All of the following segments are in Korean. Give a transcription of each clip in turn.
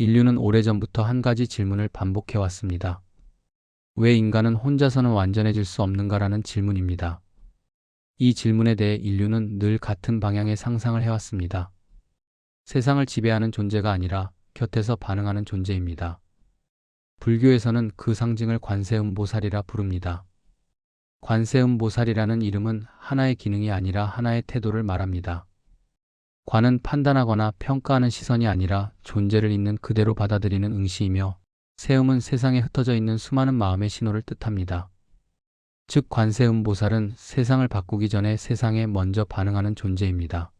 인류는 오래전부터 한 가지 질문을 반복해 왔습니다. 왜 인간은 혼자서는 완전해질 수 없는가라는 질문입니다. 이 질문에 대해 인류는 늘 같은 방향의 상상을 해왔습니다. 세상을 지배하는 존재가 아니라 곁에서 반응하는 존재입니다. 불교에서는 그 상징을 관세음보살이라 부릅니다. 관세음보살이라는 이름은 하나의 기능이 아니라 하나의 태도를 말합니다. 관은 판단하거나 평가하는 시선이 아니라 존재를 있는 그대로 받아들이는 응시이며 세음은 세상에 흩어져 있는 수많은 마음의 신호를 뜻합니다. 즉 관세음 보살은 세상을 바꾸기 전에 세상에 먼저 반응하는 존재입니다.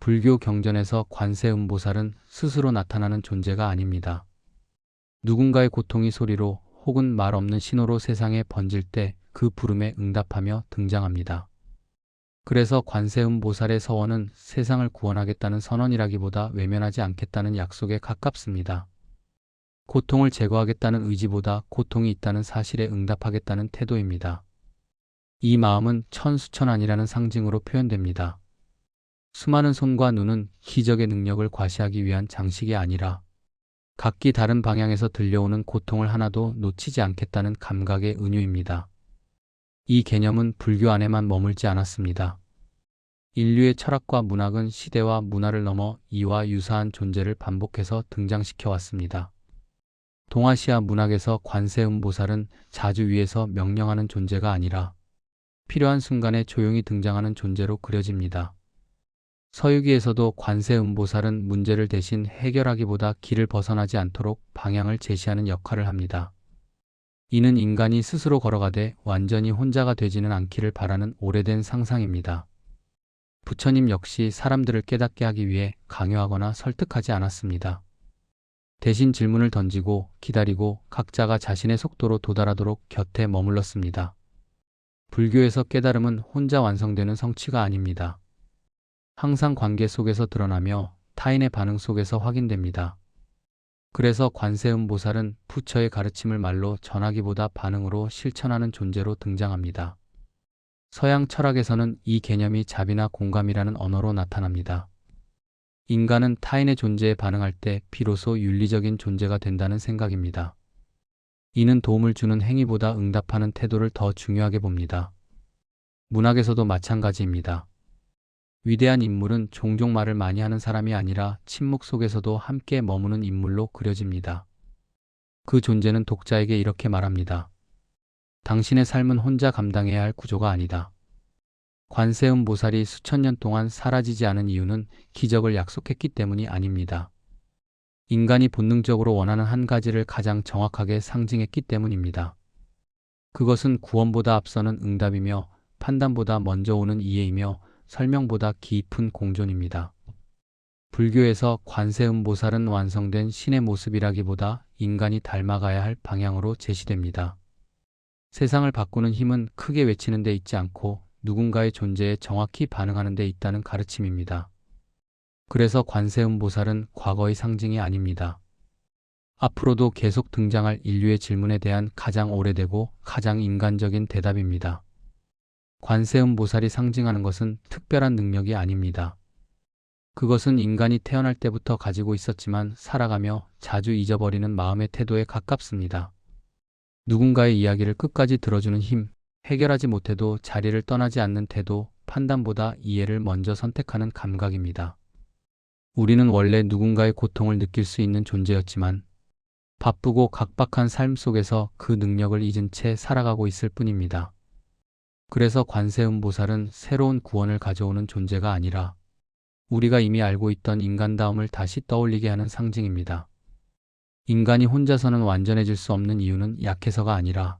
불교 경전에서 관세음 보살은 스스로 나타나는 존재가 아닙니다. 누군가의 고통이 소리로 혹은 말 없는 신호로 세상에 번질 때 그 부름에 응답하며 등장합니다. 그래서 관세음 보살의 서원은 세상을 구원하겠다는 선언이라기보다 외면하지 않겠다는 약속에 가깝습니다. 고통을 제거하겠다는 의지보다 고통이 있다는 사실에 응답하겠다는 태도입니다. 이 마음은 천수천안이라는 상징으로 표현됩니다. 수많은 손과 눈은 기적의 능력을 과시하기 위한 장식이 아니라 각기 다른 방향에서 들려오는 고통을 하나도 놓치지 않겠다는 감각의 은유입니다. 이 개념은 불교 안에만 머물지 않았습니다. 인류의 철학과 문학은 시대와 문화를 넘어 이와 유사한 존재를 반복해서 등장시켜 왔습니다. 동아시아 문학에서 관세음보살은 자주 위에서 명령하는 존재가 아니라 필요한 순간에 조용히 등장하는 존재로 그려집니다. 서유기에서도 관세음보살은 문제를 대신 해결하기보다 길을 벗어나지 않도록 방향을 제시하는 역할을 합니다. 이는 인간이 스스로 걸어가되 완전히 혼자가 되지는 않기를 바라는 오래된 상상입니다. 부처님 역시 사람들을 깨닫게 하기 위해 강요하거나 설득하지 않았습니다. 대신 질문을 던지고 기다리고 각자가 자신의 속도로 도달하도록 곁에 머물렀습니다. 불교에서 깨달음은 혼자 완성되는 성취가 아닙니다. 항상 관계 속에서 드러나며 타인의 반응 속에서 확인됩니다. 그래서 관세음 보살은 부처의 가르침을 말로 전하기보다 반응으로 실천하는 존재로 등장합니다. 서양 철학에서는 이 개념이 자비나 공감이라는 언어로 나타납니다. 인간은 타인의 존재에 반응할 때 비로소 윤리적인 존재가 된다는 생각입니다. 이는 도움을 주는 행위보다 응답하는 태도를 더 중요하게 봅니다. 문학에서도 마찬가지입니다. 위대한 인물은 종종 말을 많이 하는 사람이 아니라 침묵 속에서도 함께 머무는 인물로 그려집니다. 그 존재는 독자에게 이렇게 말합니다. 당신의 삶은 혼자 감당해야 할 구조가 아니다. 관세음 보살이 수천 년 동안 사라지지 않은 이유는 기적을 약속했기 때문이 아닙니다. 인간이 본능적으로 원하는 한 가지를 가장 정확하게 상징했기 때문입니다. 그것은 구원보다 앞서는 응답이며 판단보다 먼저 오는 이해이며 설명보다 깊은 공존입니다. 불교에서 관세음보살은 완성된 신의 모습이라기보다 인간이 닮아가야 할 방향으로 제시됩니다. 세상을 바꾸는 힘은 크게 외치는 데 있지 않고 누군가의 존재에 정확히 반응하는 데 있다는 가르침입니다. 그래서 관세음보살은 과거의 상징이 아닙니다. 앞으로도 계속 등장할 인류의 질문에 대한 가장 오래되고 가장 인간적인 대답입니다. 관세음 보살이 상징하는 것은 특별한 능력이 아닙니다. 그것은 인간이 태어날 때부터 가지고 있었지만 살아가며 자주 잊어버리는 마음의 태도에 가깝습니다. 누군가의 이야기를 끝까지 들어주는 힘, 해결하지 못해도 자리를 떠나지 않는 태도, 판단보다 이해를 먼저 선택하는 감각입니다. 우리는 원래 누군가의 고통을 느낄 수 있는 존재였지만 바쁘고 각박한 삶 속에서 그 능력을 잊은 채 살아가고 있을 뿐입니다. 그래서 관세음 보살은 새로운 구원을 가져오는 존재가 아니라 우리가 이미 알고 있던 인간다움을 다시 떠올리게 하는 상징입니다. 인간이 혼자서는 완전해질 수 없는 이유는 약해서가 아니라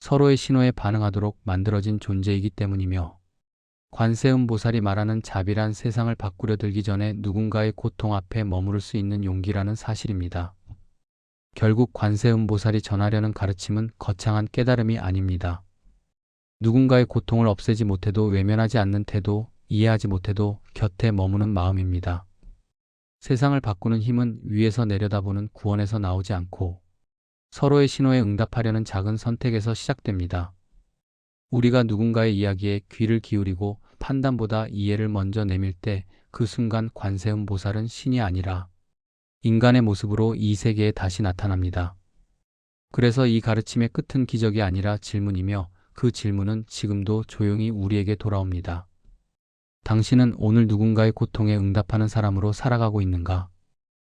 서로의 신호에 반응하도록 만들어진 존재이기 때문이며 관세음 보살이 말하는 자비란 세상을 바꾸려 들기 전에 누군가의 고통 앞에 머무를 수 있는 용기라는 사실입니다. 결국 관세음 보살이 전하려는 가르침은 거창한 깨달음이 아닙니다. 누군가의 고통을 없애지 못해도 외면하지 않는 태도, 이해하지 못해도 곁에 머무는 마음입니다. 세상을 바꾸는 힘은 위에서 내려다보는 구원에서 나오지 않고 서로의 신호에 응답하려는 작은 선택에서 시작됩니다. 우리가 누군가의 이야기에 귀를 기울이고 판단보다 이해를 먼저 내밀 때 그 순간 관세음 보살은 신이 아니라 인간의 모습으로 이 세계에 다시 나타납니다. 그래서 이 가르침의 끝은 기적이 아니라 질문이며 그 질문은 지금도 조용히 우리에게 돌아옵니다. 당신은 오늘 누군가의 고통에 응답하는 사람으로 살아가고 있는가?